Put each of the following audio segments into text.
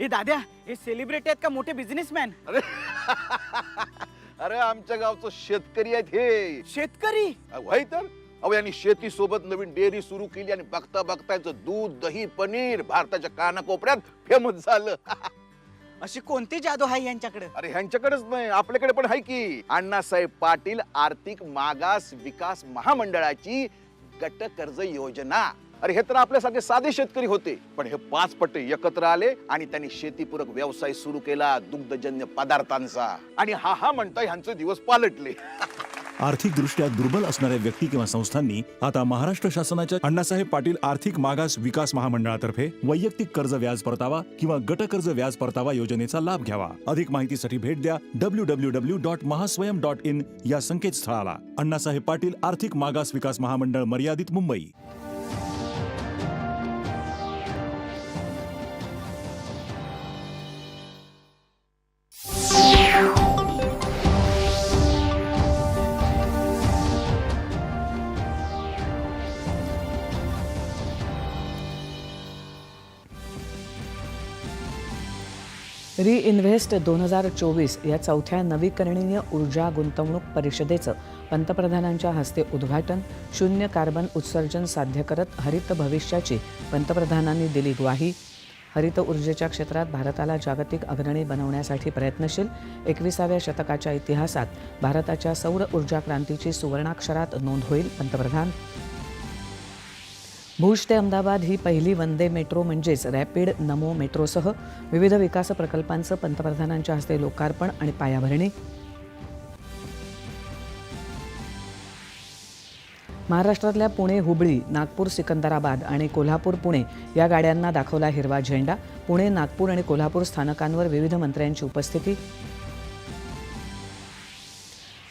ए दाद्या हे सेलिब्रिटी आहेत का मोठे बिझनेसमॅन अरे अरे आमच्या गावचं शेतकरी आहेत हे. शेतकरी? व्हाय तर. अहो यांनी शेती सोबत नवीन डेअरी सुरू केली आणि बघता बघता याचं दूध दही पनीर भारताच्या कानाकोपऱ्यात फेमस झालं. अशी कोणती जादू आहे यांच्याकडे? अरे ह्यांच्याकडेच नाही आपल्याकडे पण आहे की. अण्णासाहेब पाटील आर्थिक मागास विकास महामंडळाची गट कर्ज योजना. अरे हे तर आपल्यासारखे साधे शेतकरी होते. पण हे पाच पट्टे एकत्र आले आणि त्यांनी शेतीपूरक व्यवसाय सुरू केला दुग्धजन्य पदार्थांचा. आणि हा हा म्हणता ह्यांचे दिवस पालटले. आर्थिकदृष्ट्या दुर्बल असणाऱ्या व्यक्ती किंवा संस्थांनी आता महाराष्ट्र शासनाच्या अण्णासाहेब पाटील आर्थिक मागास विकास महामंडळातर्फे वैयक्तिक कर्ज व्याज परतावा किंवा गट कर्ज व्याज परतावा योजनेचा लाभ घ्यावा. अधिक माहितीसाठी भेट द्या W W W dot Mahaswayam dot in या संकेतस्थळाला अण्णासाहेब पाटील आर्थिक मागास विकास महामंडळ मर्यादित मुंबई रिइन्व्हेस्ट दोन हजार चोवीस या चौथ्या नवीकरणीय ऊर्जा गुंतवणूक परिषदेचं पंतप्रधानांच्या हस्ते उद्घाटन शून्य कार्बन उत्सर्जन साध्य करत हरित भविष्याची पंतप्रधानांनी दिली ग्वाही. हरित ऊर्जेच्या क्षेत्रात भारताला जागतिक अग्रणी बनवण्यासाठी प्रयत्नशील एकविसाव्या शतकाच्या इतिहासात भारताच्या सौर ऊर्जा क्रांतीची सुवर्णाक्षरात नोंद होईल पंतप्रधान. भुज ते अहमदाबाद ही पहिली वंदे मेट्रो म्हणजेच रॅपिड नमो मेट्रोसह विविध विकास प्रकल्पांचं पंतप्रधानांच्या हस्ते लोकार्पण आणि पायाभरणी. महाराष्ट्रातल्या पुणे हुबळी नागपूर सिकंदराबाद आणि कोल्हापूर पुणे या गाड्यांना दाखवला हिरवा झेंडा. पुणे नागपूर आणि कोल्हापूर स्थानकांवर विविध मंत्र्यांची उपस्थिती.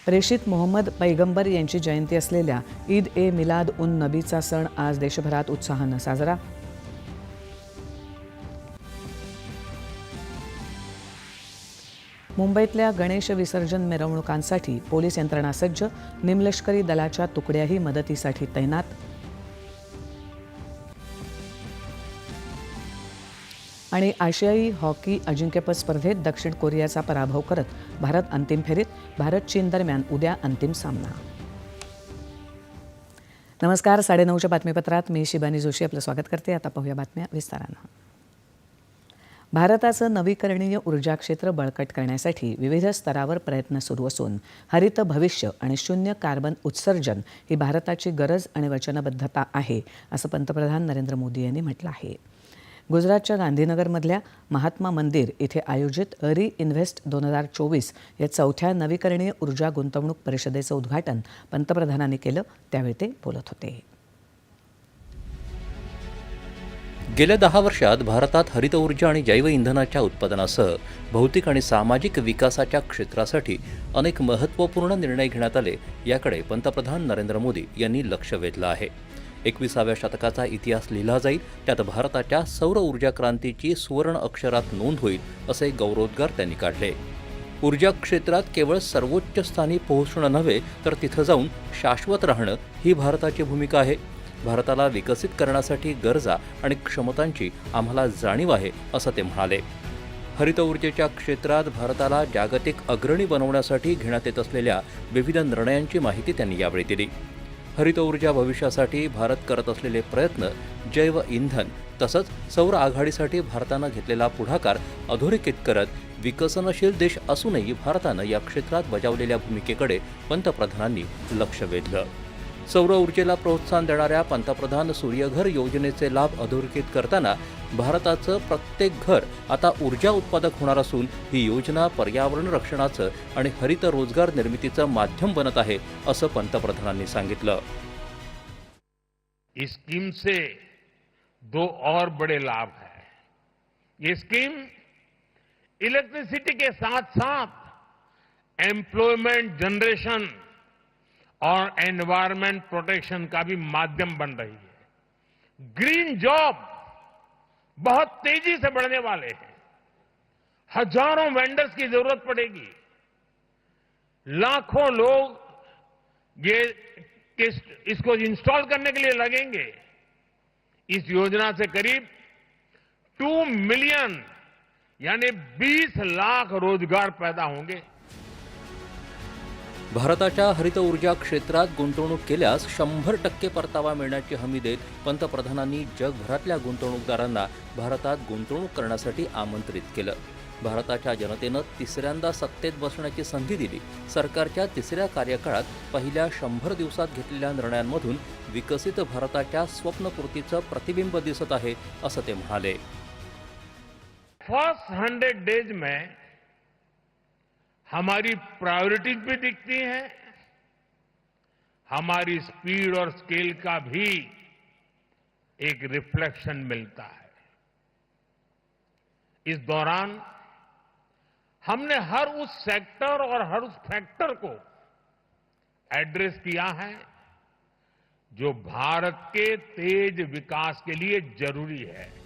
प्रेषित मोहम्मद पैगंबर यांची जयंती असलेल्या ईद ए मिलाद उन नबीचा सण आज देशभरात उत्साहानं साजरा. मुंबईतल्या गणेश विसर्जन मिरवणुकांसाठी पोलीस यंत्रणा सज्ज निमलष्करी दलाच्या तुकड्याही मदतीसाठी तैनात. आणि आशियाई हॉकी अजिंक्यपद स्पर्धेत दक्षिण कोरियाचा पराभव करत भारत अंतिम फेरीत भारत चीन दरम्यान उद्या अंतिम सामना. नमस्कार साडेनऊच्या बातमीपत्रात मी शिबानी जोशी आपलं स्वागत करते. आता पाहूया बातम्या विस्तारानं. भारताचं नवीकरणीय ऊर्जा क्षेत्र बळकट करण्यासाठी विविध स्तरावर प्रयत्न सुरू असून हरित भविष्य आणि शून्य कार्बन उत्सर्जन ही भारताची गरज आणि वचनबद्धता आहे असं पंतप्रधान नरेंद्र मोदी यांनी म्हटलं आहे. गुजरातच्या गांधीनगरमधल्या महात्मा मंदिर इथे आयोजित री इन्व्हेस्ट दोन हजार चोवीस या चौथ्या नवीकरणीय ऊर्जा गुंतवणूक परिषदेचं उद्घाटन पंतप्रधानांनी केलं. त्यावेळी ते बोलत होते. गेल्या दहा वर्षात भारतात हरित ऊर्जा आणि जैव इंधनाच्या उत्पादनासह भौतिक आणि सामाजिक विकासाच्या क्षेत्रासाठी अनेक महत्त्वपूर्ण निर्णय घेण्यात आले याकडे पंतप्रधान नरेंद्र मोदी यांनी लक्ष वेधलं आहे. एकविसाव्या शतकाचा इतिहास लिहिला जाईल. त्यात भारताच्या सौर ऊर्जा क्रांतीची सुवर्ण अक्षरात नोंद होईल असे गौरवोद्गार त्यांनी काढले. ऊर्जा क्षेत्रात केवळ सर्वोच्च स्थानी पोहोचणं नव्हे तर तिथं जाऊन शाश्वत राहणं ही भारताची भूमिका आहे. भारताला विकसित करण्यासाठी गरजा आणि क्षमतांची आम्हाला जाणीव आहे असं ते म्हणाले. हरित ऊर्जेच्या क्षेत्रात भारताला जागतिक अग्रणी बनवण्यासाठी घेण्यात येत असलेल्या विविध निर्णयांची माहिती त्यांनी यावेळी दिली. हरित ऊर्जा भविष्यासाठी भारत करत असलेले प्रयत्न जैव इंधन तसंच सौर आघाडीसाठी भारतानं घेतलेला पुढाकार अधोरेखित करत विकसनशील देश असूनही भारतानं या क्षेत्रात बजावलेल्या भूमिकेकडे पंतप्रधानांनी लक्ष वेधलं. सौर ऊर्जेला प्रोत्साहन देणाऱ्या पंतप्रधान सूर्यघर योजनेचे लाभ अधोरेखित करताना भारताचं प्रत्येक घर आता ऊर्जा उत्पादक होणार असून ही योजना पर्यावरण रक्षणाचं आणि हरित रोजगार निर्मितीचं माध्यम बनत आहे असं पंतप्रधानांनी सांगितलं. इस स्कीम से दो और बड़े लाभ है। ये स्कीम इलेक्ट्रिसिटी के साथ साथ एम्प्लॉयमेंट जनरेशन और एनवायरमेंट प्रोटेक्शन का भी माध्यम बन रही है। ग्रीन जॉब बहुत तेज़ी से बढ़ने वाले हैं। हज़ारों वेंडर्स की ज़रूरत पड़ेगी। लाखों लोग ये किस- इसको इंस्टॉल करने के लिए लगेंगे। इस योजना से करीब टू मिलियन यानी 20 लाख रोज़गार पैदा होंगे। भारताच्या हरित ऊर्जा क्षेत्रात गुंतवणूक केल्यास शंभर टक्के परतावा मिळण्याची हमी देत पंतप्रधानांनी जगभरातल्या गुंतवणूकदारांना भारतात गुंतवणूक करण्यासाठी आमंत्रित केलं. भारताच्या जनतेनं तिसऱ्यांदा सत्तेत बसण्याची संधी दिली. सरकारच्या तिसऱ्या कार्यकाळात पहिल्या शंभर दिवसात घेतलेल्या निर्णयांमधून विकसित भारताच्या स्वप्नपूर्तीचं प्रतिबिंब दिसत आहे असं ते म्हणाले. फर्स्ट हंड्रेड डेज में हमारी प्रायोरिटीज भी दिखती हैं। हमारी स्पीड और स्केल का भी एक रिफ्लेक्शन मिलता है। इस दौरान हमने हर उस सेक्टर और हर उस फैक्टर को एड्रेस किया है जो भारत के तेज विकास के लिए ज़रूरी है।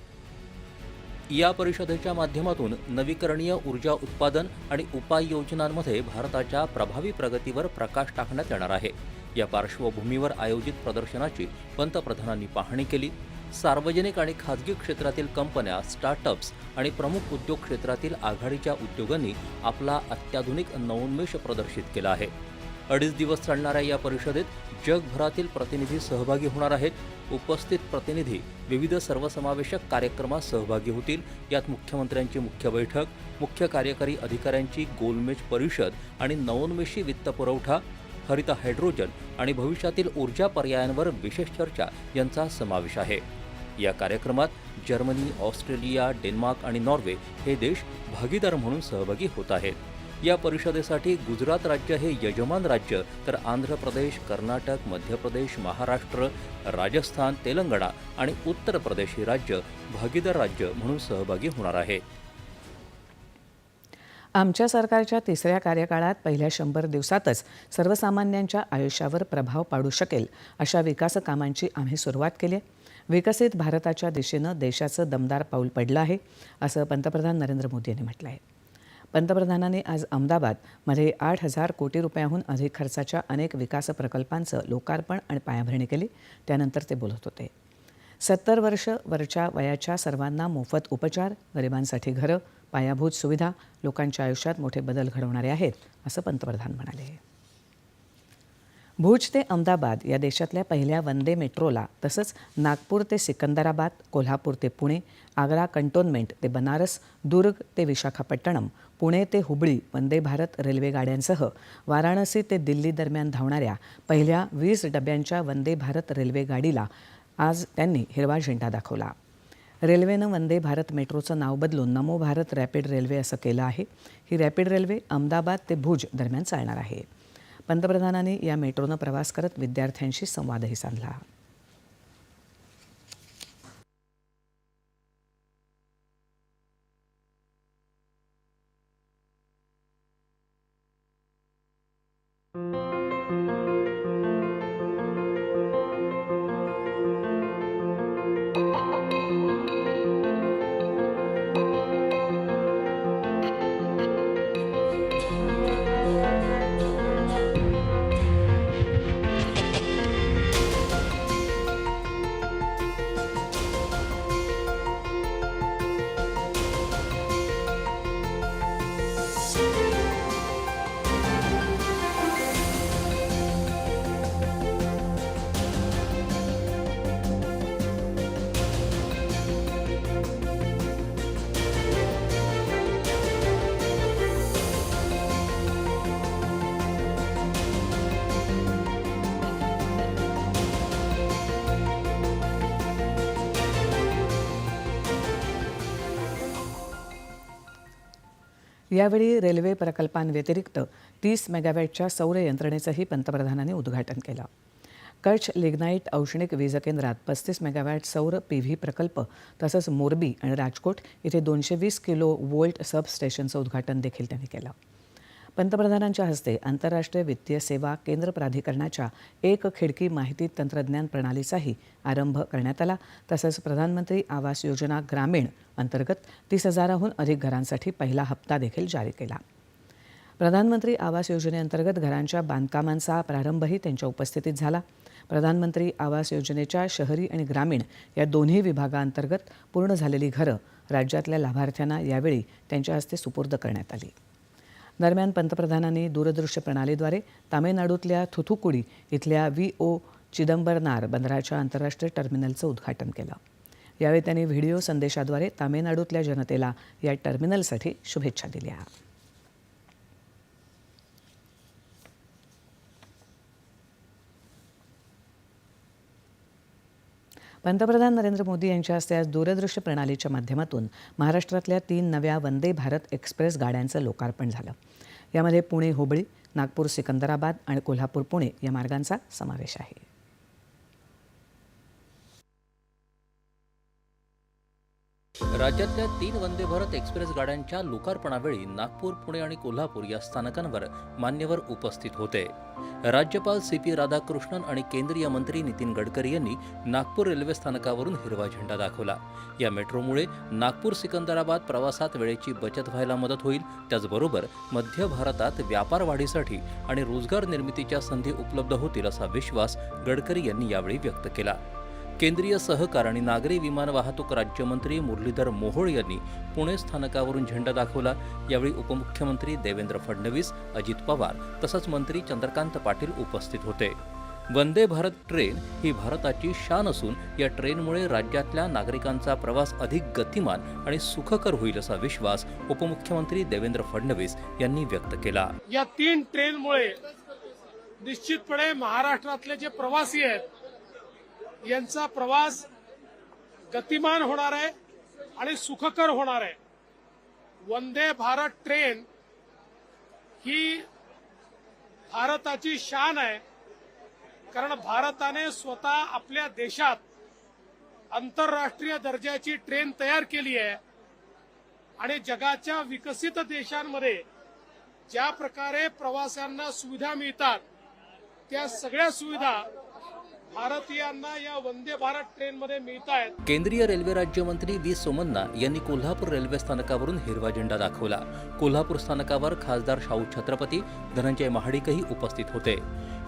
या परिषदेच्या माध्यमातून नवीकरणीय ऊर्जा उत्पादन आणि उपाययोजनांमध्ये भारताच्या प्रभावी प्रगतीवर प्रकाश टाकण्यात येणार आहे. या पार्श्वभूमीवर आयोजित प्रदर्शनाची पंतप्रधानांनी पाहणी केली. सार्वजनिक आणि खाजगी क्षेत्रातील कंपन्या स्टार्टअप्स आणि प्रमुख उद्योग क्षेत्रातील आघाडीच्या उद्योगांनी आपला अत्याधुनिक नवोन्मेष प्रदर्शित केला आहे. अडीच दिवस चालणाऱ्या या परिषदेत जगभरातील प्रतिनिधी सहभागी होणार आहेत. उपस्थित प्रतिनिधी विविध सर्वसमावेशक कार्यक्रमात सहभागी होतील. यात मुख्यमंत्र्यांची मुख्य बैठक मुख्य कार्यकारी अधिकाऱ्यांची गोलमेज परिषद आणि नवोन्मेषी वित्तपुरवठा हरित हायड्रोजन आणि भविष्यातील ऊर्जा पर्यायांवर विशेष चर्चा यांचा समावेश आहे. या कार्यक्रमात जर्मनी ऑस्ट्रेलिया डेन्मार्क आणि नॉर्वे हे देश भागीदार म्हणून सहभागी होत आहेत. या परिषदेसाठी गुजरात राज्य हे यजमान राज्य तर आंध्र प्रदेश कर्नाटक मध्य प्रदेश महाराष्ट्र राजस्थान तेलंगणा आणि उत्तर प्रदेश ही राज्य भागीदार राज्य म्हणून सहभागी होणार आहे. आमच्या सरकारच्या तिसऱ्या कार्यकाळात पहिल्या शंभर दिवसातच सर्वसामान्यांच्या आयुष्यावर प्रभाव पाडू शकेल अशा विकास कामांची आम्ही सुरुवात केली आहे. विकसित भारताच्या दिशेनं देशाचं दमदार पाऊल पडलं आहे असं पंतप्रधान नरेंद्र मोदी यांनी म्हटलं आहे. पंतप्रधानांनी आज अहमदाबादमध्ये आठ हजार कोटी रुपयाहून अधिक खर्चाच्या अनेक विकास प्रकल्पांचं लोकार्पण आणि पायाभरणी केली. त्यानंतर ते बोलत होते. सत्तर वर्ष वरच्या वयाच्या सर्वांना मोफत उपचार गरिबांसाठी घरं पायाभूत सुविधा लोकांच्या आयुष्यात मोठे बदल घडवणारे आहेत असं पंतप्रधान म्हणाले. भुज ते अहमदाबाद या देशातल्या पहिल्या वंदे मेट्रोला तसंच नागपूर ते सिकंदराबाद कोल्हापूर ते पुणे आग्रा कंटोनमेंट ते बनारस दुर्ग ते विशाखापट्टणम पुणे ते हुबळी वंदे भारत रेल्वे गाड्यांसह वाराणसी ते दिल्ली दरम्यान धावणाऱ्या पहिल्या वीस डब्यांच्या वंदे भारत रेल्वे गाडीला आज त्यांनी हिरवा झेंडा दाखवला. रेल्वेनं वंदे भारत मेट्रोचं नाव बदलून नमो भारत रॅपिड रेल्वे असं केलं आहे. ही रॅपिड रेल्वे अहमदाबाद ते भुज दरम्यान चालणार आहे. पंतप्रधानांनी या मेट्रोनं प्रवास करत विद्यार्थ्यांशी संवादही साधला. यावेळी रेल्वे प्रकल्पांव्यतिरिक्त तीस मेगावॅटच्या सौर यंत्रणेचंही पंतप्रधानांनी उद्घाटन केलं. कच्छ लिग्नाईट औष्णिक वीज केंद्रात पस्तीस मेगावॅट सौर पी व्ही प्रकल्प तसंच मोरबी आणि राजकोट इथे दोनशे वीस किलो वोल्ट सबस्टेशनचं उद्घाटन देखील त्यांनी केलं. पंतप्रधानांच्या हस्ते आंतरराष्ट्रीय वित्तीय सेवा केंद्र प्राधिकरणाच्या एक खिडकी माहिती तंत्रज्ञान प्रणालीचाही आरंभ करण्यात आला. तसंच प्रधानमंत्री आवास योजना ग्रामीण अंतर्गत तीस हजाराहून अधिक घरांसाठी पहिला हप्ता देखील जारी केला. प्रधानमंत्री आवास योजनेअंतर्गत घरांच्या बांधकामांचा प्रारंभही त्यांच्या उपस्थितीत झाला. प्रधानमंत्री आवास योजनेच्या शहरी आणि ग्रामीण या दोन्ही विभागांतर्गत पूर्ण झालेली घरं राज्यातल्या लाभार्थ्यांना यावेळी त्यांच्या हस्ते सुपूर्द करण्यात आली. दरम्यान पंतप्रधानांनी दूरदृश्य प्रणालीद्वारे तामिळनाडूतल्या थुथुकुडी इथल्या व्ही ओ चिदंबरनार बंदराच्या आंतरराष्ट्रीय टर्मिनलचं उद्घाटन केलं. यावेळी त्यांनी व्हिडिओ संदेशाद्वारे तामिळनाडूतल्या जनतेला या टर्मिनलसाठी शुभेच्छा दिल्या. पंतप्रधान नरेंद्र मोदी यांच्या हस्ते आज दूरदृश्य प्रणालीच्या माध्यमातून महाराष्ट्रातल्या तीन नव्या वंदे भारत एक्सप्रेस गाड्यांचं लोकार्पण झालं. यामध्ये पुणे हुबळी नागपूर सिकंदराबाद आणि कोल्हापूर पुणे या मार्गांचा समावेश आहे. राज्यातल्या तीन वंदे भारत एक्सप्रेस गाड्यांच्या लोकार्पणावेळी नागपूर पुणे आणि कोल्हापूर या स्थानकांवर मान्यवर उपस्थित होते. राज्यपाल सी पी राधाकृष्णन आणि केंद्रीय मंत्री नितीन गडकरी यांनी नागपूर रेल्वे स्थानकावरून हिरवा झेंडा दाखवला. या मेट्रोमुळे नागपूर सिकंदराबाद प्रवासात वेळेची बचत व्हायला मदत होईल. त्याचबरोबर मध्य भारतात व्यापार वाढीसाठी आणि रोजगार निर्मितीच्या संधी उपलब्ध होतील असा विश्वास गडकरी यांनी यावेळी व्यक्त केला. केंद्रीय सहकार आणि नागरी विमान वाहतूक राज्यमंत्री मुरलीधर मोहोळ यांनी पुणे स्थानकावरून झेंडा दाखवला. यावेळी उपमुख्यमंत्री देवेंद्र फडणवीस अजित पवार तसंच मंत्री चंद्रकांत पाटील उपस्थित होते. वंदे भारत ट्रेन ही भारताची शान असून या ट्रेनमुळे राज्यातल्या नागरिकांचा प्रवास अधिक गतिमान आणि सुखकर होईल असा विश्वास उपमुख्यमंत्री देवेंद्र फडणवीस यांनी व्यक्त केला. या तीन ट्रेनमुळे निश्चितपणे महाराष्ट्रातले जे प्रवासी आहेत यांचा प्रवास गतिमान होणार आहे आणि सुखकर होणार आहे. वंदे भारत ट्रेन ही भारताची शान आहे. कारण भारताने स्वतः आपल्या देशात आंतरराष्ट्रीय दर्जाची ट्रेन तयार केली आहे. आणि जगाच्या विकसित देशांमध्ये ज्या प्रकारे प्रवाशांना सुविधा मिळतात त्या सगळ्या सुविधा भारतीयांना या वंदे भारत ट्रेनमध्ये मिळत आहेत केंद्रीय रेल्वे राज्यमंत्री वी सोमन्ना यांनी कोल्हापूर रेल्वे स्थानकावरून हिरवा झेंडा दाखवला. कोल्हापूर स्थानकावर खासदार शाहू छत्रपती धनंजय महाडिकही उपस्थित होते.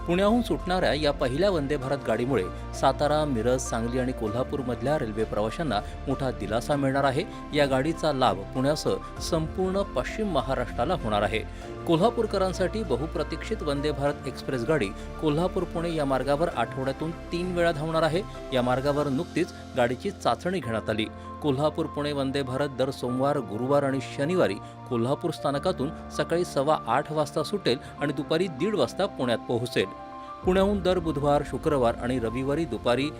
पुण्याहून सुटणाऱ्या या पहिल्या वंदे भारत गाडीमुळे सातारा मिरज सांगली आणि कोल्हापूरमधल्या रेल्वे प्रवाशांना मोठा दिलासा मिळणार आहे. या गाडीचा लाभ पुण्यासह संपूर्ण पश्चिम महाराष्ट्राला होणार आहे. कोल्हापूरकरांसाठी बहुप्रतीक्षित वंदे भारत एक्सप्रेस गाडी कोल्हापूर पुणे या मार्गावर आठवड्यातून तीन वेळा धावणार आहे. या मार्गावर नुकतीच गाडीची चाचणी घेण्यात आली. कोल्हापूर पुणे वंदे भारत दर सोमवार गुरुवार आणि शनिवारी कोल्हापूर स्थानकातून सकाळी सव्वा आठ वाजता सुटेल आणि दुपारी दीड वाजता पुण्यात पोहोचेल. पुण्याहून दर बुधवार शुक्रवार आणि रविवारी दुपारी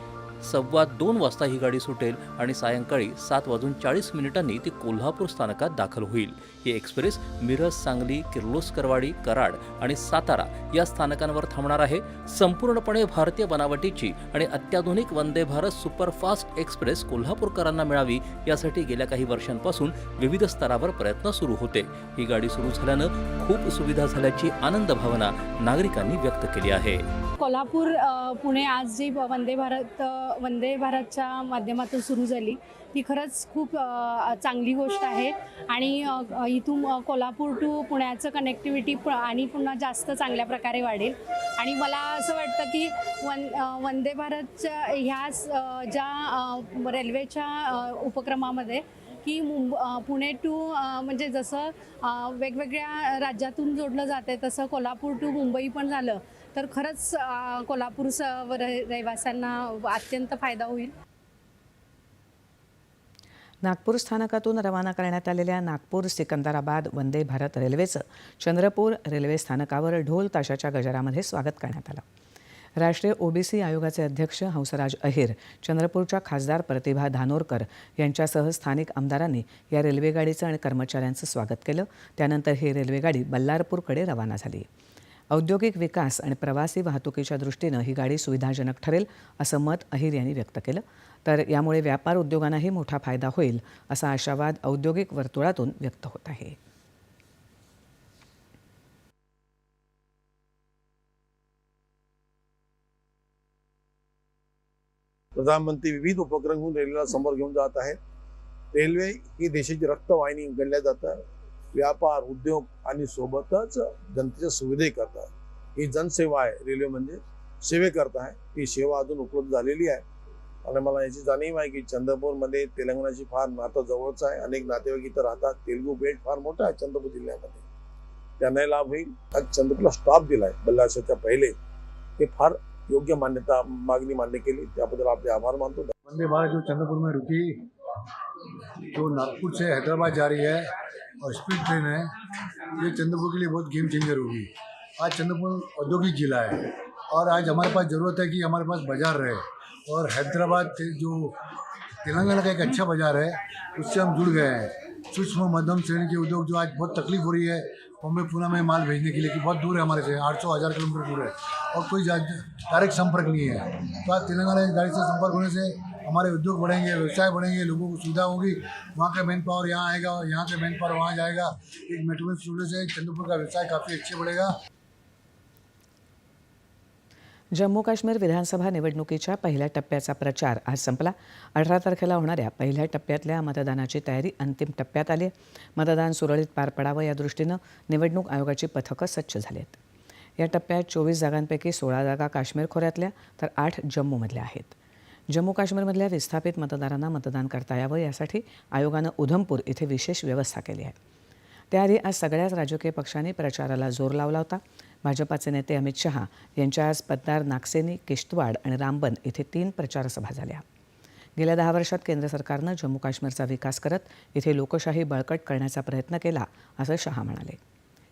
सव्वा दोन वाजता ही गाडी सुटेल आणि सायंकाळी सात वाजून चाळीस मिनिटांनी ती कोल्हापूर स्थानकात दाखल होईल. ही एक्सप्रेस मिरज सांगली किर्लोस्करवाडी कराड आणि सातारा या स्थानकांवर थांबणार आहे. संपूर्णपणे भारतीय बनावटीची आणि अत्याधुनिक वंदे भारत सुपरफास्ट एक्सप्रेस कोल्हापूरकरांना मिळावी यासाठी गेल्या काही वर्षांपासून विविध स्तरावर प्रयत्न सुरू होते. ही गाडी सुरू झाल्यानं खूप सुविधा झाल्याची आनंद भावना नागरिकांनी व्यक्त केली आहे. कोल्हापूर पुणे आज जी वंदे भारत वंदे भारतच्या माध्यमातून सुरू झाली. ती खरंच खूप चांगली गोष्ट आहे. आणि इथून कोल्हापूर टू पुण्याचं कनेक्टिव्हिटी प आणि पुन्हा जास्त चांगल्या प्रकारे वाढेल. आणि मला असं वाटतं की वन वंदे भारतच्या ह्या ज्या रेल्वेच्या उपक्रमामध्ये की मुंब पुणे टू म्हणजे जसं वेगवेगळ्या राज्यातून जोडलं जाते तसं कोल्हापूर टू मुंबई पण झालं. तर खरंच अ, कोल्हापूर स र- रहिवाशांना अत्यंत फायदा होईल. नागपूर स्थानकातून रवाना करण्यात आलेल्या नागपूर सिकंदराबाद वंदे भारत रेल्वेचं चंद्रपूर रेल्वे स्थानकावर ढोल ताशाच्या गजरामध्ये स्वागत करण्यात आलं. राष्ट्रीय ओबीसी आयोगाचे अध्यक्ष हंसराज अहिर चंद्रपूरच्या खासदार प्रतिभा धानोरकर यांच्यासह स्थानिक आमदारांनी या रेल्वेगाडीचं आणि कर्मचाऱ्यांचं स्वागत केलं. त्यानंतर ही रेल्वेगाडी बल्लारपूरकडे रवाना झाली. औद्योगिक विकास आणि प्रवासी वाहतुकीच्या दृष्टीनं ही गाडी सुविधाजनक ठरेल असं मत अहिर यांनी व्यक्त केलं. तर यामुळे व्यापार उद्योगांनाही मोठा फायदा होईल असा आशावाद औद्योगिक वर्तुळातून व्यक्त होत आहे. प्रधानमंत्री विविध उपक्रम घेऊन रेल्वेला समोर घेऊन जात आहेत. रेल्वे ही देशाची रक्तवाहिनी गणल्या जातात व्यापार उद्योग आणि सोबतच जनतेच्या सुविधाही करतात. ही जनसेवा आहे. रेल्वे म्हणजे सेवेकरता आहे. ही सेवा अजून उपलब्ध झालेली आहे. आणि मला याची जाणीव आहे की चंद्रपूरमध्ये तेलंगणाची फार नातं जवळचं आहे. अनेक नातेवाईक इथं राहतात. तेलुगू बेट फार मोठा आहे चंद्रपूर जिल्ह्यामध्ये. त्यांनाही लाभ होईल. आज चंद्रपूरला स्टॉप दिलाय. बल्लाशाच्या पहिले. हे फार योग्य मान्यता मागणी मान्य केली. त्याबद्दल आपले आभार मानतो. वंदे भारत जो चंद्रपुर में रुकी. जो नागपुर से हैदराबाद जा रही है और स्पीड ट्रेन है, ये चंद्रपुर के लिए बहुत गेम चेंजर होगी। आज चंद्रपुर औद्योगिक जिला है और आज हमारे पास ज़रूरत है कि हमारे पास बाज़ार रहे और हैदराबाद जो तेलंगाना का एक अच्छा बाज़ार है, उससे हम जुड़ गए हैं। सूक्ष्म मध्यम श्रेणी के उद्योग जो आज बहुत तकलीफ़ हो रही है बॉम्बे पूना में माल भेजने के लिए कि बहुत दूर है हमारे से, आठ सौ, हज़ार किलोमीटर दूर है और कोई डायरेक्ट संपर्क नहीं है। तो आज तेलंगाना गाड़ी से संपर्क होने से हमारे उद्योग बढ़ेंगे व्यवसाय बढ़ेंगे लोगों को सुविधा होगी। वहाँ का मैन पावर यहाँ आएगा और यहाँ का मैन पावर वहाँ जाएगा। एक मेट्रो जुड़ने से चंद्रपुर का व्यवसाय काफ़ी अच्छे बढ़ेगा। जम्मू काश्मीर विधानसभा निवडणुकीच्या पहिल्या टप्प्याचा प्रचार आज संपला. अठरा तारखेला होणाऱ्या पहिल्या टप्प्यातल्या मतदानाची तयारी अंतिम टप्प्यात आली आहे. मतदान सुरळीत पार पडावं या दृष्टीनं निवडणूक आयोगाची पथकं सज्ज झाली आहेत या टप्प्यात चोवीस जागांपैकी सोळा जागा काश्मीर खोऱ्यातल्या तर आठ जम्मूमधल्या आहेत. जम्मू काश्मीरमधल्या विस्थापित मतदारांना मतदान करता यावं यासाठी आयोगानं उधमपूर इथे विशेष व्यवस्था केली आहे. त्याआधी आज सगळ्याच राजकीय पक्षांनी प्रचाराला जोर लावला होता. भाजपाचे नेते अमित शहा यांच्या आज पद्दार नागसेनी किश्तवाड आणि रामबन इथे तीन प्रचारसभा झाल्या. गेल्या दहा वर्षात केंद्र सरकारनं जम्मू काश्मीरचा विकास करत इथे लोकशाही बळकट करण्याचा प्रयत्न केला असं शहा म्हणाले.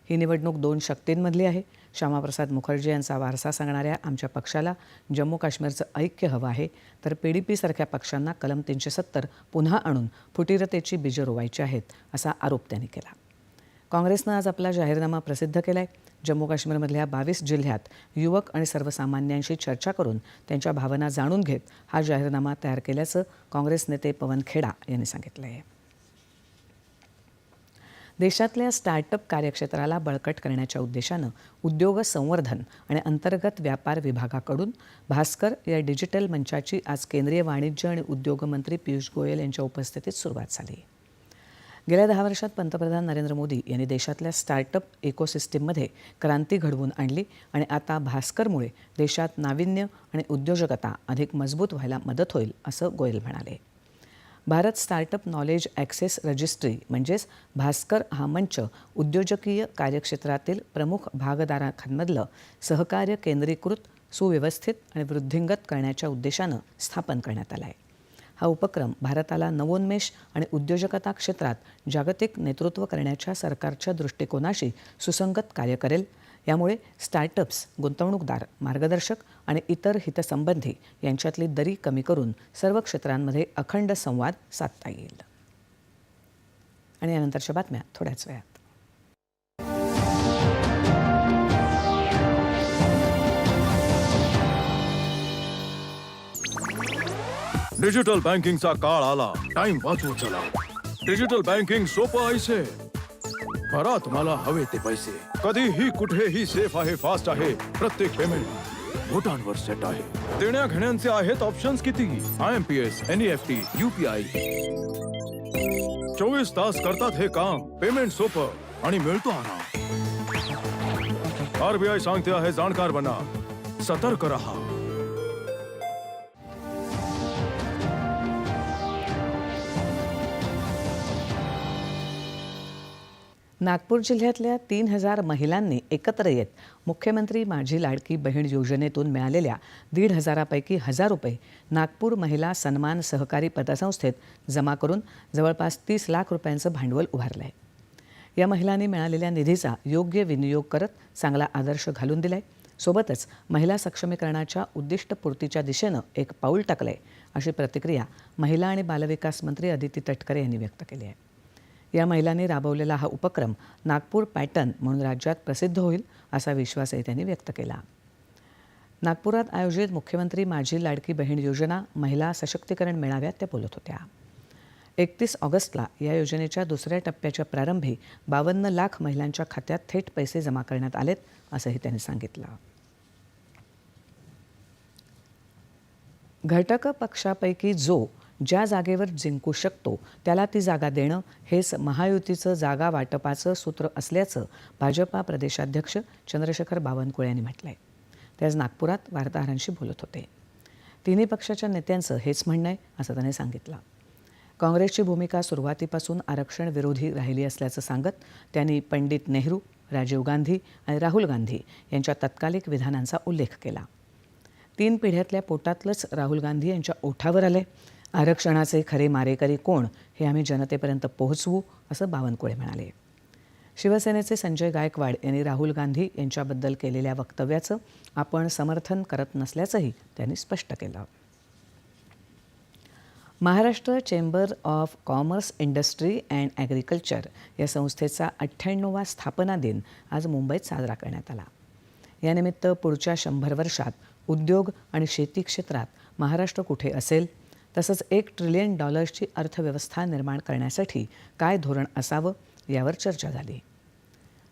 ही निवडणूक दोन शक्तींमधली आहे. श्यामाप्रसाद मुखर्जी यांचा वारसा सांगणाऱ्या आमच्या पक्षाला जम्मू काश्मीरचं ऐक्य हवं आहे. तर पी डी पीसारख्या पक्षांना कलम तीनशे सत्तर पुन्हा आणून फुटीरतेची बीजं रोवायची आहेत असा आरोप त्यांनी केला. काँग्रेसनं आज आपला जाहीरनामा प्रसिद्ध केला आहे जम्मू काश्मीरमधल्या बावीस जिल्ह्यात युवक आणि सर्वसामान्यांशी चर्चा करून त्यांच्या भावना जाणून घेत हा जाहीरनामा तयार केल्याचं काँग्रेस नेते पवन खेडा यांनी सांगितलं आहे देशातल्या स्टार्टअप कार्यक्षेत्राला बळकट करण्याच्या उद्देशानं उद्योग संवर्धन आणि अंतर्गत व्यापार विभागाकडून भास्कर या डिजिटल मंचाची आज केंद्रीय वाणिज्य आणि उद्योग मंत्री पियुष गोयल यांच्या उपस्थितीत सुरुवात झाली. गेल्या दहा वर्षात पंतप्रधान नरेंद्र मोदी यांनी देशातल्या स्टार्टअप इकोसिस्टीममध्ये क्रांती घडवून आणली आणि आता भास्करमुळे देशात नाविन्य आणि उद्योजकता अधिक मजबूत व्हायला मदत होईल असं गोयल म्हणाले. Bharat startup knowledge access registry म्हणजेच भास्कर हा मंच उद्योजकीय कार्यक्षेत्रातील प्रमुख भागधारकांमधलं सहकार्य केंद्रीकृत सुव्यवस्थित आणि वृद्धिंगत करण्याच्या उद्देशानं स्थापन करण्यात आला आहे. हा उपक्रम भारताला नवोन्मेष आणि उद्योजकता क्षेत्रात जागतिक नेतृत्व करण्याच्या सरकारच्या दृष्टिकोनाशी सुसंगत कार्य करेल यामुळे स्टार्टअप्स गुंतवणूकदार मार्गदर्शक आणि इतर हितसंबंधी यांच्यातली दरी कमी करून सर्व क्षेत्रांमध्ये अखंड संवाद साधता येईल. आणि यानंतरच्या बातम्या थोड्याच वेळात. डिजिटल बँकिंगचा काळ आला. टाइम वाचवू चला. डिजिटल बँकिंग सोपं ऐसे भरा तुम्हाला हवे ते पैसे. कधीही कुठेही सेफ़ आहे फास्ट आहे, प्रत्येक पेमेंट बोटांवर सेट आहे. देण्या आहेत ऑप्शन्स किती? आय एम पी एस चोवीस तास करतात हे काम. पेमेंट सोपं आणि मिळतो आराम. आरबीआय सांगते आहे, जाणकार बना. सतर्क रहा. नागपूर जिल्ह्यातल्या तीन हजार महिलांनी एकत्र येत मुख्यमंत्री माझी लाडकी बहीण योजनेतून मिळालेल्या दीड हजारापैकी हजार रुपये नागपूर महिला सन्मान सहकारी पतसंस्थेत जमा करून जवळपास तीस लाख रुपयांचं भांडवल उभारलं आहे या महिलांनी मिळालेल्या निधीचा योग्य विनियोग करत चांगला आदर्श घालून दिलाय. सोबतच महिला सक्षमीकरणाच्या उद्दिष्टपूर्तीच्या दिशेनं एक पाऊल टाकलंय अशी प्रतिक्रिया महिला आणि बालविकास मंत्री अदिती तटकरे यांनी व्यक्त केली आहे. या महिलांनी राबवलेला हा उपक्रम नागपूर पॅटर्न म्हणून राज्यात प्रसिद्ध होईल असा विश्वासही त्यांनी व्यक्त केला. नागपुरात आयोजित मुख्यमंत्री माझी लाडकी बहीण योजना महिला सशक्तीकरण मेळाव्यात त्या बोलत होत्या. एकतीस ऑगस्टला या योजनेच्या दुसऱ्या टप्प्याच्या प्रारंभी बावन्न लाख महिलांच्या खात्यात थेट पैसे जमा करण्यात आलेत असंही त्यांनी सांगितलं. घटक पक्षापैकी जो ज्या जागेवर जिंकू शकतो त्याला ती जागा देणं हेच महायुतीचं जागा वाटपाचं सूत्र असल्याचं भाजपा प्रदेशाध्यक्ष चंद्रशेखर बावनकुळे यांनी म्हटलं आहे ते आज नागपुरात वार्ताहरांशी बोलत होते. तिन्ही पक्षाच्या नेत्यांचं हेच म्हणणं आहे असं त्यांनी सांगितलं. काँग्रेसची भूमिका सुरुवातीपासून आरक्षण विरोधी राहिली असल्याचं सांगत त्यांनी पंडित नेहरू राजीव गांधी आणि राहुल गांधी यांच्या तत्कालिक विधानांचा उल्लेख केला. तीन पिढ्यातल्या पोटातलंच राहुल गांधी यांच्या ओठावर आले आरक्षणाचे खरे मारेकरी कोण हे आम्ही जनतेपर्यंत पोहोचवू असं बावनकुळे म्हणाले. शिवसेनेचे संजय गायकवाड यांनी राहुल गांधी यांच्याबद्दल केलेल्या वक्तव्याचं आपण समर्थन करत नसल्याचंही त्यांनी स्पष्ट केलं. Maharashtra Chamber of Commerce Industry and Agriculture या संस्थेचा अठ्ठ्याण्णवा स्थापना दिन आज मुंबईत साजरा करण्यात आला. यानिमित्त पुढच्या शंभर वर्षात उद्योग आणि शेती क्षेत्रात महाराष्ट्र कुठे असेल तसंच एक ट्रिलियन डॉलर्सची अर्थव्यवस्था निर्माण करण्यासाठी काय धोरण असावं यावर चर्चा झाली.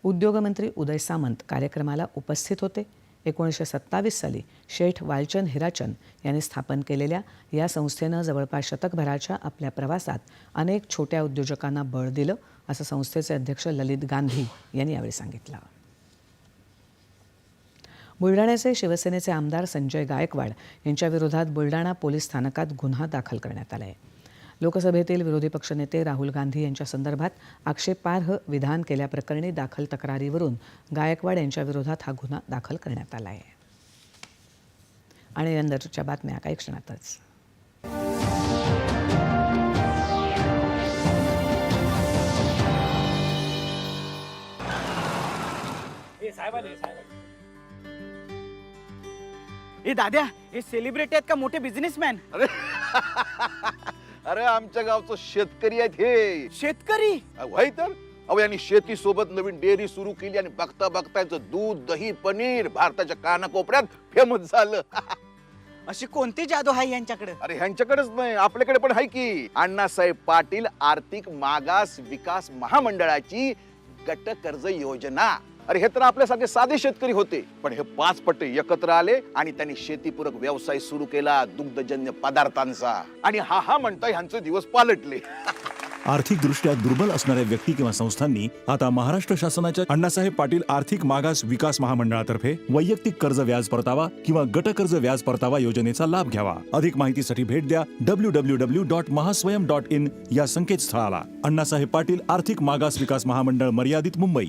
उद्योगमंत्री उदय सामंत कार्यक्रमाला उपस्थित होते. एकोणीसशे सत्तावीस साली शेठ वालचंद हिराचंद यांनी स्थापन केलेल्या या संस्थेनं जवळपास शतकभराच्या आपल्या प्रवासात अनेक छोट्या उद्योजकांना बळ दिलं असं संस्थेचे अध्यक्ष ललित गांधी यांनी यावेळी सांगितलं. बुलढाण्याचे शिवसेनेचे आमदार संजय गायकवाड यांच्याविरोधात बुलढाणा पोलीस स्थानकात गुन्हा दाखल करण्यात आला आहे लोकसभेतील विरोधी पक्षनेते राहुल गांधी यांच्या संदर्भात आक्षेपार्ह विधान केल्याप्रकरणी दाखल तक्रारीवरून गायकवाड यांच्याविरोधात हा गुन्हा दाखल करण्यात आला आहे आणि नंतरच्या बातम्या काही क्षणातच. ए दाद्या हे सेलिब्रिटी आहेत का मोठे बिझनेसमॅन अरे अरे आमच्या गावचं शेतकरी आहेत हे. शेतकरी? व्हाय तर. अहो यांनी शेती सोबत नवीन डेअरी सुरू केली आणि बघता बघता याचं दूध दही पनीर भारताच्या कानाकोपऱ्यात फेमस झालं. अशी कोणती जादू आहे यांच्याकडे? अरे ह्यांच्याकडेच नाही आपल्याकडे पण आहे की. अण्णासाहेब पाटील आर्थिक मागास विकास महामंडळाची गट कर्ज योजना. अरे हे तर आपल्यासारखे साधे शेतकरी होते. पण हे पाच पट्टे एकत्र आले आणि त्यांनी शेतीपूरक व्यवसाय सुरू केला दुग्धजन्य पदार्थांचा. आणि हा हा म्हणता ह्यांचे दिवस पालटले. आर्थिकदृष्ट्या दुर्बल असणाऱ्या व्यक्ती किंवा संस्थांनी आता महाराष्ट्र शासनाच्या अण्णासाहेब पाटील आर्थिक मागास विकास महामंडळातर्फे वैयक्तिक कर्ज व्याज परतावा किंवा गट कर्ज व्याज परतावा योजनेचा लाभ घ्यावा. अधिक माहितीसाठी भेट द्या W W W dot Mahaswayam dot in या संकेतस्थळाला. अण्णासाहेब पाटील आर्थिक मागास विकास महामंडळ मर्यादित मुंबई.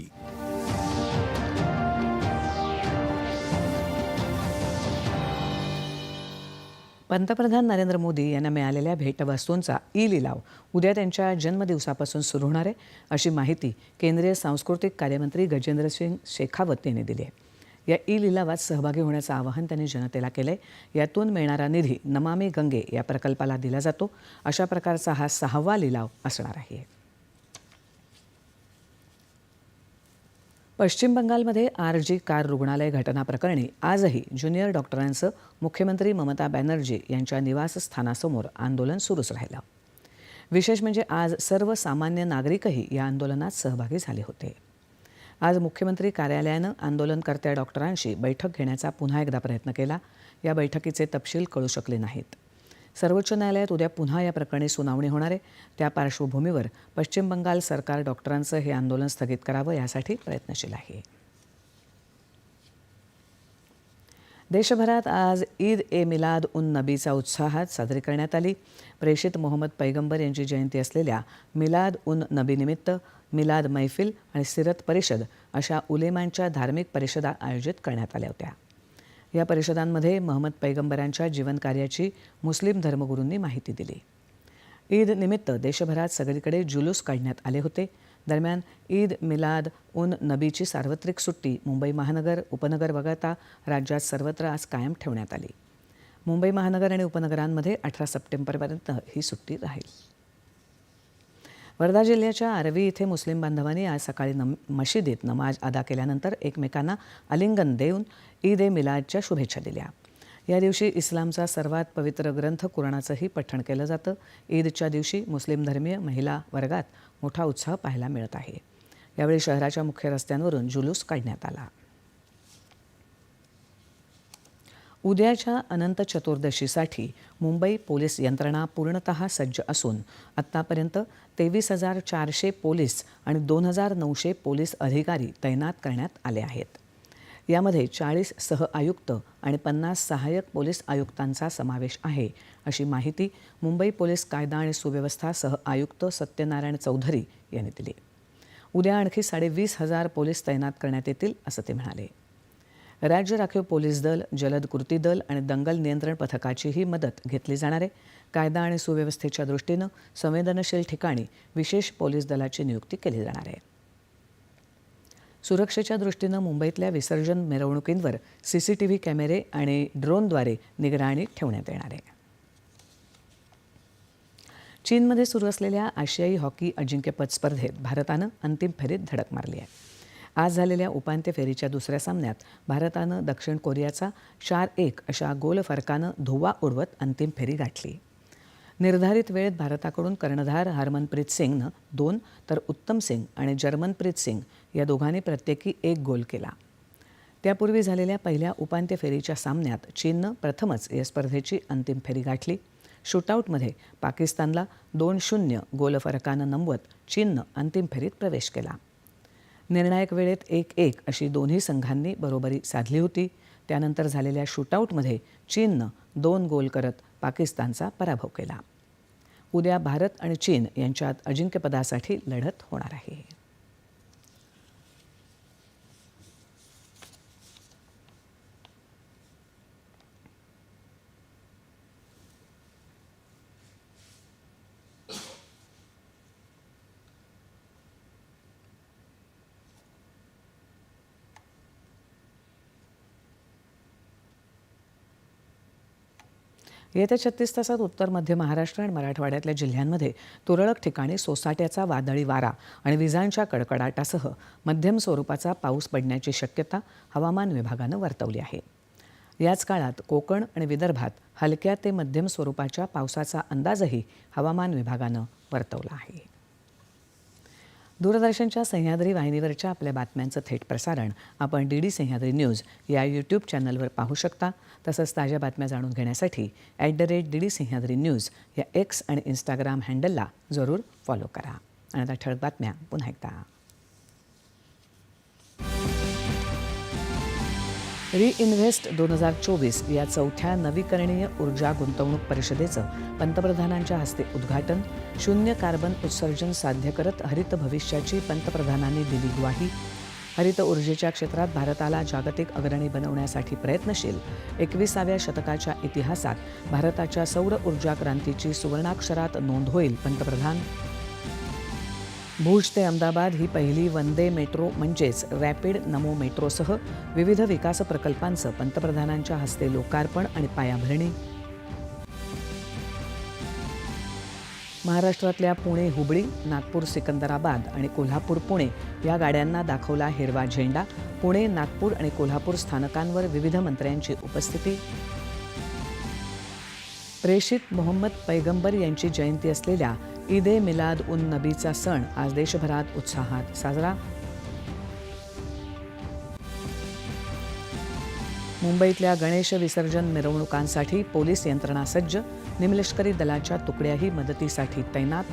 पंतप्रधान नरेंद्र मोदी यांना मिळालेल्या भेटवस्तूंचा ई लिलाव उद्या त्यांच्या जन्मदिवसापासून सुरू होणार आहे अशी माहिती केंद्रीय सांस्कृतिक कार्यमंत्री गजेंद्रसिंग शेखावत यांनी दिली आहे. या ई लिलावात सहभागी होण्याचं आवाहन त्यांनी जनतेला केलं आहे यातून मिळणारा निधी नमामी गंगे या प्रकल्पाला दिला जातो. अशा प्रकारचा हा सहावा लिलाव असणार आहे. पश्चिम बंगालमध्ये आर जी कार रुग्णालय घटनाप्रकरणी आजही ज्युनियर डॉक्टरांचं मुख्यमंत्री ममता बॅनर्जी यांच्या निवासस्थानासमोर आंदोलन सुरूच राहिलं. विशेष म्हणजे आज सर्वसामान्य नागरिकही या आंदोलनात सहभागी झाले होते. आज मुख्यमंत्री कार्यालयानं आंदोलनकर्त्या डॉक्टरांशी बैठक घेण्याचा पुन्हा एकदा प्रयत्न केला. या बैठकीचे तपशील कळू शकले नाहीत. सर्वोच्च न्यायालयात उद्या पुन्हा या प्रकरणी सुनावणी होणार आहे. त्या पार्श्वभूमीवर पश्चिम बंगाल सरकार डॉक्टरांचं हे आंदोलन स्थगित करावं यासाठी प्रयत्नशील आहे. देशभरात आज ईद ए मिलाद उन नबीचा उत्साहात साजरी करण्यात आली. प्रेषित मोहम्मद पैगंबर यांची जयंती असलेल्या मिलाद उन नबीनिमित्त मिलाद मैफिल आणि सिरत परिषद अशा उलेमांच्या धार्मिक परिषदा आयोजित करण्यात आल्या होत्या. या परिषदांमध्ये महम्मद पैगंबरांच्या जीवनकार्याची मुस्लिम धर्मगुरूंनी माहिती दिली. ईद निमित्त देशभरात सगळीकडे जुलूस काढण्यात आले होते. दरम्यान ईद मिलाद उन नबीची सार्वत्रिक सुट्टी मुंबई महानगर उपनगर वगळता राज्यात सर्वत्र आज कायम ठेवण्यात आली. मुंबई महानगर आणि उपनगरांमध्ये अठरा सप्टेंबरपर्यंत ही सुट्टी राहील. वर्धा जिल्ह्याच्या आरवी इथे मुस्लिम बांधवांनी आज सकाळी नम मशिदीत नमाज अदा केल्यानंतर एकमेकांना आलिंगन देऊन ईद ए मिलादच्या शुभेच्छा दिल्या. या दिवशी इस्लामचा सर्वात पवित्र ग्रंथ कुराणाचंही पठण केलं जातं. ईदच्या दिवशी मुस्लिम धर्मीय महिला वर्गात मोठा उत्साह पाहायला मिळत आहे. यावेळी शहराच्या मुख्य रस्त्यांवरून जुलूस काढण्यात आला. उद्याच्या अनंत चतुर्दशीसाठी मुंबई पोलीस यंत्रणा पूर्णतः सज्ज असून आत्तापर्यंत तेवीस हजार चारशे पोलीस आणि दोन हजार नऊशे पोलीस अधिकारी तैनात करण्यात आले आहेत. यामध्ये चाळीस सह आयुक्त आणि पन्नास सहाय्यक पोलीस आयुक्तांचा समावेश आहे. अशी माहिती मुंबई पोलीस कायदा आणि सुव्यवस्था सह आयुक्त सत्यनारायण चौधरी यांनी दिली. उद्या आणखी साडेवीस हजार पोलीस तैनात करण्यात येतील असं ते म्हणाले. राज्य राखीव पोलीस दल जलद कृती दल आणि दंगल नियंत्रण पथकाचीही मदत घेतली जाणार आहे. कायदा आणि सुव्यवस्थेच्या दृष्टीनं संवेदनशील ठिकाणी विशेष पोलीस दलाची नियुक्ती केली जाणार आहे. सुरक्षेच्या दृष्टीनं मुंबईतल्या विसर्जन मिरवणुकींवर सीसीटीव्ही कॅमेरे आणि ड्रोनद्वारे निगराणी ठेवण्यात येणार आहे. चीनमध्ये सुरू असलेल्या आशियाई हॉकी अजिंक्यपद स्पर्धेत भारतानं अंतिम फेरीत धडक मारली आहे. आज झालेल्या उपांत्य फेरीच्या दुसऱ्या सामन्यात भारतानं दक्षिण कोरियाचा चार एक अशा गोल फरकानं धुव्वा उडवत अंतिम फेरी गाठली. निर्धारित वेळेत भारताकडून कर्णधार हरमनप्रीत सिंगनं दोन तर उत्तम सिंग आणि जर्मनप्रीत सिंग या दोघांनी प्रत्येकी एक गोल केला. त्यापूर्वी झालेल्या पहिल्या उपांत्य फेरीच्या सामन्यात चीननं प्रथमच या स्पर्धेची अंतिम फेरी गाठली. शूटआउटमध्ये पाकिस्तानला दोन शून्य गोलफरकानं नमवत चीननं अंतिम फेरीत प्रवेश केला. निर्णायक वेळेत एक एक अशी दोन्ही संघांनी बरोबरी साधली होती. त्यानंतर झालेल्या शूटआउटमध्ये चीननं दोन गोल करत पाकिस्तानचा पराभव केला. उद्या भारत आणि चीन यांच्यात अजिंक्यपदासाठी लढत होणार आहे. येत्या छत्तीस तासात उत्तर मध्य महाराष्ट्र आणि मराठवाड्यातल्या जिल्ह्यांमध्ये तुरळक ठिकाणी सोसाट्याचा वादळी वारा आणि विजांच्या कडकडाटासह मध्यम स्वरूपाचा पाऊस पडण्याची शक्यता हवामान विभागानं वर्तवली आहे. याच काळात कोकण आणि विदर्भात हलक्या ते मध्यम स्वरूपाच्या पावसाचा अंदाजही हवामान विभागानं वर्तवला आहे. दूरदर्शनच्या सह्याद्री वाहिनीवरच्या आपल्या बातम्यांचं थेट प्रसारण आपण डी डी सह्याद्री न्यूज या यूट्यूब चॅनलवर पाहू शकता. तसंच ताज्या बातम्या जाणून घेण्यासाठी at the rate D D Sahyadri News या एक्स आणि इंस्टाग्राम हँडलला जरूर फॉलो करा. आणि आता ठळक बातम्या पुन्हा एकदा. रिइन्व्हेस्ट दोन हजार चोवीस या चौथ्या नवीकरणीय ऊर्जा गुंतवणूक परिषदेचं पंतप्रधानांच्या हस्ते उद्घाटन. शून्य कार्बन उत्सर्जन साध्य करत हरित भविष्याची पंतप्रधानांनी दिली ग्वाही. हरित ऊर्जेच्या क्षेत्रात भारताला जागतिक अग्रणी बनवण्यासाठी प्रयत्नशील एकविसाव्या शतकाच्या इतिहासात भारताच्या सौर ऊर्जा क्रांतीची सुवर्णाक्षरात नोंद होईल पंतप्रधान भुज ते अहमदाबाद ही पहिली वंदे मेट्रो म्हणजेच रॅपिड नमो मेट्रोसह विविध विकास प्रकल्पांचं पंतप्रधानांच्या हस्ते लोकार्पण आणि पायाभरणी. महाराष्ट्रातल्या पुणे हुबळी नागपूर सिकंदराबाद आणि कोल्हापूर पुणे या गाड्यांना दाखवला हिरवा झेंडा. पुणे नागपूर आणि कोल्हापूर स्थानकांवर विविध मंत्र्यांची उपस्थिती. प्रेषित मोहम्मद पैगंबर यांची जयंती असलेल्या ईद ए मिलाद उन नबीचा सण. आज देशभरात उत्साहात साजरा. मुंबईतल्या गणेश विसर्जन मिरवणुकांसाठी पोलीस यंत्रणा सज्ज. निमलष्करी दलाच्या तुकड्याही मदतीसाठी तैनात.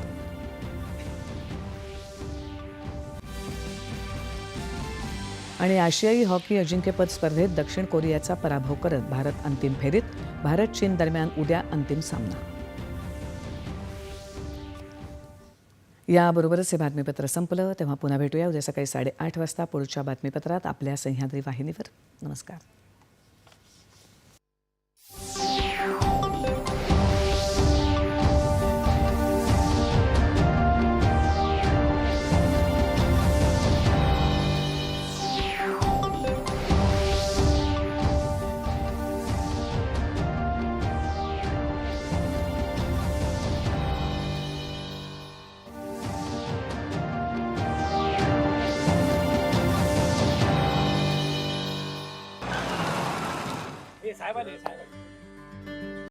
आणि आशियाई हॉकी अजिंक्यपद स्पर्धेत दक्षिण कोरियाचा पराभव करत भारत अंतिम फेरीत. भारत चीन दरम्यान उद्या अंतिम सामना. याबरोबरच हे बातमीपत्र संपलं. तेव्हा पुन्हा भेटूया. उद्या सकाळी साडेआठ वाजता पुढच्या बातमीपत्रात आपल्या सह्याद्री वाहिनीवर. नमस्कार. 台湾的裁。